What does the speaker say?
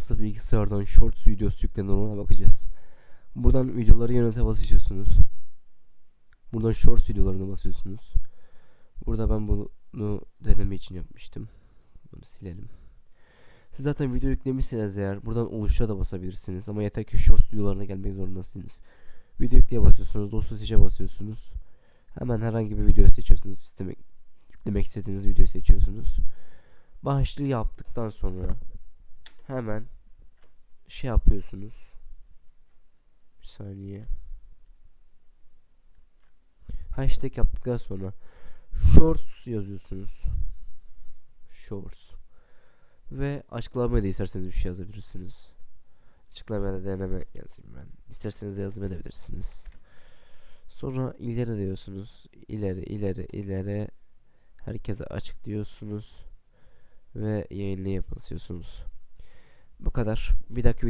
nasıl bilgisayardan shorts videosu yüklenir ona bakacağız. Buradan videoları yönete basıyorsunuz. Buradan shorts videolarına basıyorsunuz. Burada ben bunu deneme için yapmıştım. Bunu silelim. Siz zaten video yüklemişsiniz eğer buradan oluşa da basabilirsiniz ama yeter ki shorts videolarına gelmek zorundasınız. Video yükleye basıyorsunuz, dosya seçe basıyorsunuz. Hemen herhangi bir video seçiyorsunuz. Sisteme istediğiniz videoyu seçiyorsunuz. Başlığı yaptıktan sonra hemen şey yapıyorsunuz. Bir saniye. Hashtag yaptıktan sonra shorts yazıyorsunuz. Shorts. Ve açıklamaya da isterseniz bir şey yazabilirsiniz. Açıklamaya da deneme yazayım ben. İsterseniz de yazım edebilirsiniz. Sonra ileri diyorsunuz. İleri, ileri, ileri. Herkese açık diyorsunuz. Ve yayınlayıp basıyorsunuz. Bu kadar. Bir dahaki